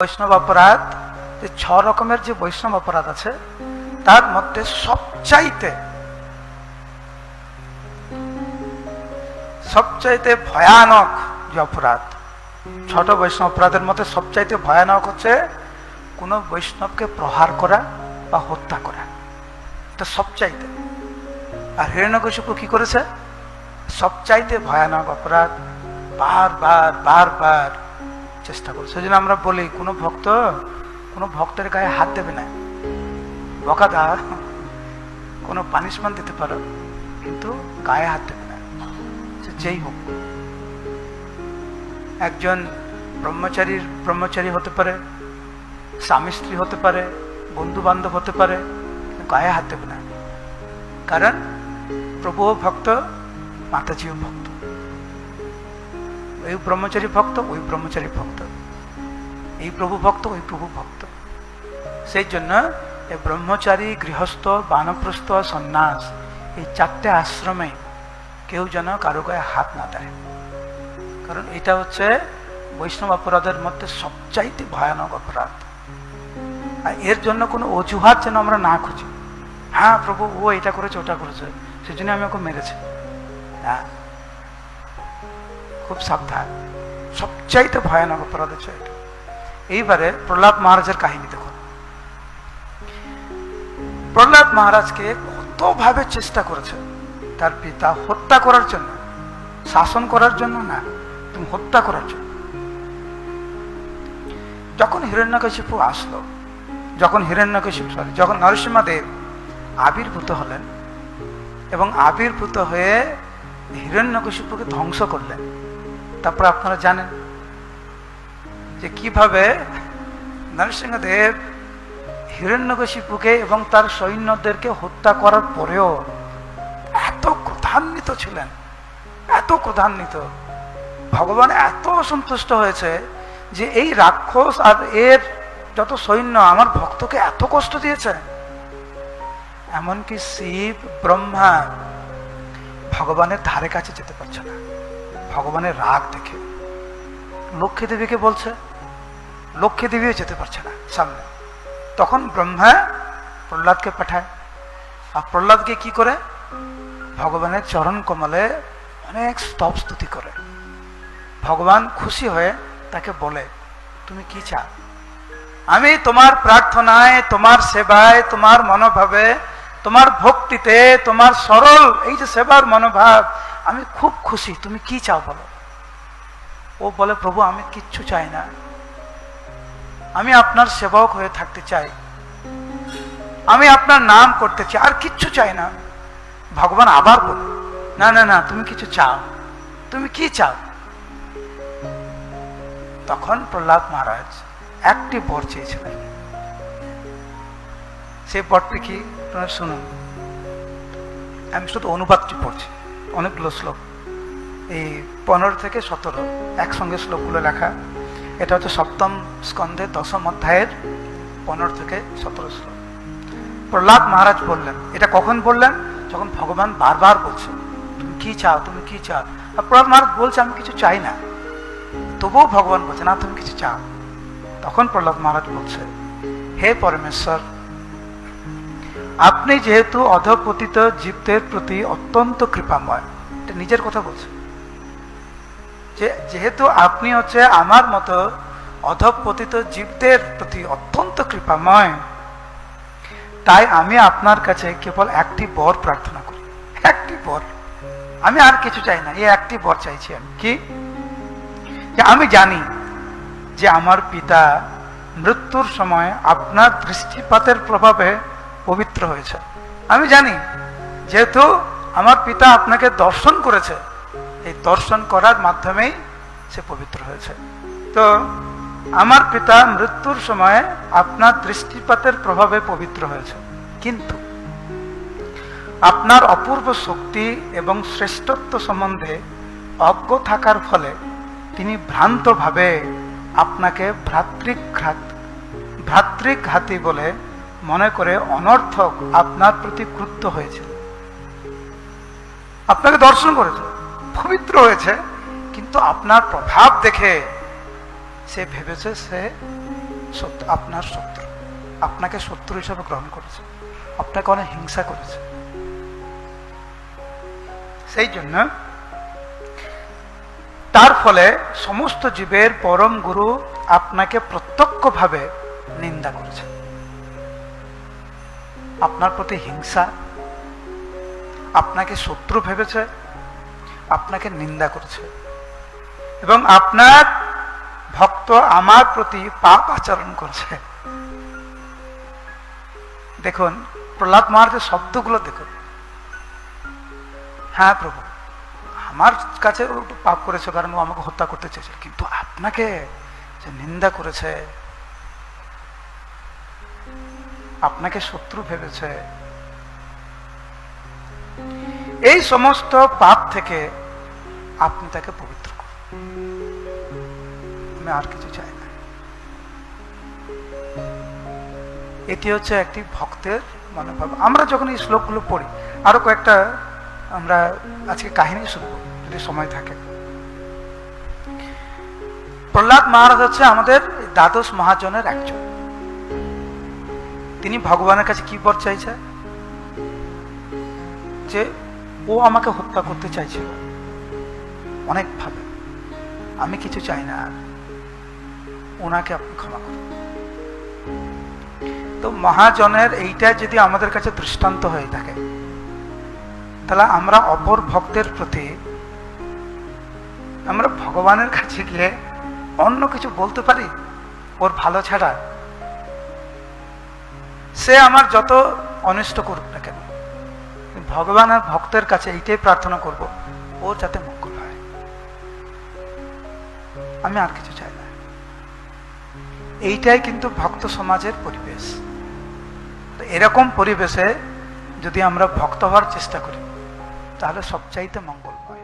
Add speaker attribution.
Speaker 1: বৈষ্ণব অপরাধ, যে ছ রকমের যে বৈষ্ণব অপরাধ আছে, তার মধ্যে সবচাইতে সবচাইতে ভয়ানক যে অপরাধ, ছোট বৈষ্ণব অপরাধের মধ্যে সবচাইতে ভয়ানক হচ্ছে কোনো বৈষ্ণবকে প্রহার করা বা হত্যা করা। এটা সবচাইতে। আর হিরণ্যকশিপু কি করেছে? সবচাইতে ভয়ানক অপরাধ, বারবার বারবার চেষ্টা করছে সেজন্য আমরা বলি, কোনো ভক্ত, কোনো ভক্তের গায়ে হাত দেবে না। বকাদা, কোনো পানিশমেন্ট দিতে পারো, কিন্তু গায়ে হাত দেবে না। সে যেই হোক। একজন ব্রহ্মচারীর, ব্রহ্মচারী হতে পারে, স্বামী স্ত্রী হতে পারে বন্ধু বান্ধব হতে পারে গায়ে হাত দেবে না। কারণ প্রভুও ভক্ত, মাতাজিও ভক্ত। এই ব্রহ্মচারী ভক্ত, ওই ব্রহ্মচারী ভক্ত। এই প্রভু ভক্ত, ওই প্রভু ভক্ত। সেই জন্য ব্রহ্মচারী, গৃহস্থ, বানপ্রস্থ, সন্ন্যাস, এই চারটে আশ্রমে কেউ যেন কারও গায়ে হাত না দেয় কারণ এটা হচ্ছে বৈষ্ণব অপরাধের মধ্যে সবচাইতে ভয়ানক অপরাধ। আর এর জন্য কোনো অজুহাত যেন আমরা না খুঁজি। হ্যাঁ প্রভু, ও এটা করেছে, ওটা করেছে সেজন্য আমি ওকে মেরেছি। না খুব সাবধান। সবচাইতে ভয়ানক অপরাধ হচ্ছে এইবারে প্রহ্লাদ মহারাজের কাহিনী দেখুন। প্রহ্লাদ মহারাজকে কতভাবে চেষ্টা করেছে তার পিতা হত্যা করার জন্য, শাসন করার জন্য না তুমি হত্যা করার জন্য। যখন হিরণ্যকশিপু আসলো, যখন হিরণ্যকশিপু সরি যখন নরসিংহদেব আবির্ভূত হলেন এবং আবির্ভূত হয়ে হিরণ্যকশিপুকে ধ্বংস করলেন তারপর আপনারা জানেন যে কীভাবে নরসিংহদেব হিরণ্যকশিপুকে এবং তার সৈন্যদেরকে হত্যা করার পরেও এত ক্রধান্বিত ছিলেন, এত ক্রধান্বিত। ভগবান এত অসন্তুষ্ট হয়েছে যে এই রাক্ষস আর এর যত সৈন্য আমার ভক্তকে এত কষ্ট দিয়েছে। এমনকি শিব, ব্রহ্মা ভগবানের ধারে কাছে যেতে পারছে না। ভগবানের রাগ দেখে। লক্ষ্মী দেবীকে বলছে, লক্ষ্মী দেবীও যেতে পারছে না সামনে। তখন ব্রহ্মা প্রহ্লাদকে পাঠায়। আর প্রহ্লাদকে কি করে? ভগবানের চরণ কমলে অনেক স্তব স্তুতি করে। ভগবান খুশি হয়ে তাকে বলে, তুমি কি চাও? আমি তোমার প্রার্থনায়, তোমার সেবায়, তোমার মনোভাবে, তোমার ভক্তিতে, তোমার সরল, এই যে সেবার মনোভাব আমি খুব খুশি, তুমি কি চাও বলো? ও বলে, প্রভু, আমি কিচ্ছু চাই না। আমি আপনার সেবক হয়ে থাকতে চাই। আমি আপনার নাম করতে চাই। আর কিচ্ছু চাই না। ভগবান আবার বলে, না না না, তুমি কিছু চাও। তুমি কি চাও? তখন প্রহ্লাদ মহারাজ একটি বর চেয়েছিলেন। সেই বরটি কি? শুনুন আমি শুধু অনুবাদটি পড়ছি। অনেকগুলো শ্লোক। এই পনেরো থেকে সতেরো একসঙ্গে শ্লোকগুলো লেখা। এটা হচ্ছে সপ্তম স্কন্ধে দশম অধ্যায়ের পনেরো থেকে সতেরো শ্লোক। প্রহ্লাদ মহারাজ বললেন, এটা কখন বললেন? যখন ভগবান বারবার বলছে, তুমি কি চাও, তুমি কি চাও? আর প্রহ্লাদ মহারাজ বলছে, আমি কিছু চাই না, তবুও ভগবান বলছে, না, তুমি কিছু চাও। তখন প্রহ্লাদ মহারাজ বলছে, হে পরমেশ্বর আপনি যেহেতু অধপতিত জীবদের প্রতি অত্যন্ত কৃপাময়, এটা নিজের কথা বলছে। যে, যেহেতু আপনি হচ্ছে আমার মতো অধপতিত জীবদের প্রতি অত্যন্ত কৃপাময়, তাই আমি আপনার কাছে কেবল একটি বর প্রার্থনা করি। একটি বর। আমি আর কিছু চাই না, এই একটি বর চাইছি আমি। কি? আমি জানি যে আমার পিতা মৃত্যুর সময় আপনার দৃষ্টিপাতের প্রভাবে পবিত্র হয়েছে। আমি জানি, যেহেতু আমার পিতা আপনাকে দর্শন করেছে, এই দর্শন করার মাধ্যমেই সে পবিত্র হয়েছে। তো আমার পিতা মৃত্যুর সময় আপনার দৃষ্টিপাতের প্রভাবে পবিত্র হয়েছে। কিন্তু আপনার অপূর্ব শক্তি এবং শ্রেষ্ঠত্ব সম্বন্ধে অজ্ঞ থাকার ফলে তিনি ভ্রান্তভাবে আপনাকে ভ্রাতৃঘাত ভ্রাতৃঘাতী বলে মনে করে অনর্থক আপনার প্রতি ক্রুদ্ধ হয়েছে। আপনাকে দর্শন করেছে, পবিত্র হয়েছে, কিন্তু আপনার প্রভাব দেখে সে ভেবেছে সে আপনার শত্রু। আপনাকে শত্রু হিসাবে গ্রহণ করেছে। আপনাকে অনেক হিংসা করেছে। সেই জন্য তার ফলে সমস্ত জীবের পরম গুরু আপনাকে প্রত্যক্ষভাবে নিন্দা করেছে। আপনার প্রতি হিংসা, আপনাকে শত্রু ভেবেছে, আপনাকে নিন্দা করেছে। এবং আপনার ভক্ত আমার প্রতি পাপ আচরণ করছে। দেখুন, প্রহ্লাদ মহারাজের শব্দগুলো দেখুন। হ্যাঁ প্রভু, আমার কাছে পাপ করেছে, কারণ ও আমাকে হত্যা করতে চেয়েছে কিন্তু আপনাকে যে নিন্দা করেছে আপনাকে শত্রু ভেবেছে। এই সমস্ত পাপ থেকে আপনি তাকে পবিত্র করুন। আমি আর কিছু চাই না। এটি হচ্ছে একটি ভক্তের মনোভাব। আমরা যখন এই শ্লোকগুলো পড়ি, আরও কয়েকটা আমরা আজকে কাহিনী শুনব, যদি সময় থাকে। প্রহ্লাদ মহারাজ হচ্ছে আমাদের দ্বাদশ মহাজনের একজন। তিনি ভগবানের কাছে কি বর চাইছে? যে ও আমাকে হত্যা করতে চাইছিল। অনেকভাবে আমি কিছু চাই না আর। ওনাকে আপনি ক্ষমা করুন। তো মহাজনের এইটা যদি আমাদের কাছে দৃষ্টান্ত হয়ে থাকে, তাহলে আমরা অপর ভক্তের প্রতি আমরা ভগবানের কাছে গিয়ে অন্য কিছু বলতে পারি? ওর ভালো ছাড়া সে আমার যত অনিষ্ট করুক না কেন ভগবান আর ভক্তের কাছে এইটাই প্রার্থনা করব ওর যাতে মঙ্গল হয়। আমি আর কিছু চাই না। এইটাই কিন্তু ভক্ত সমাজের পরিবেশ। এরকম পরিবেশে যদি আমরা ভক্ত হওয়ার চেষ্টা করি, তাহলে সবচাইতে মঙ্গলময়।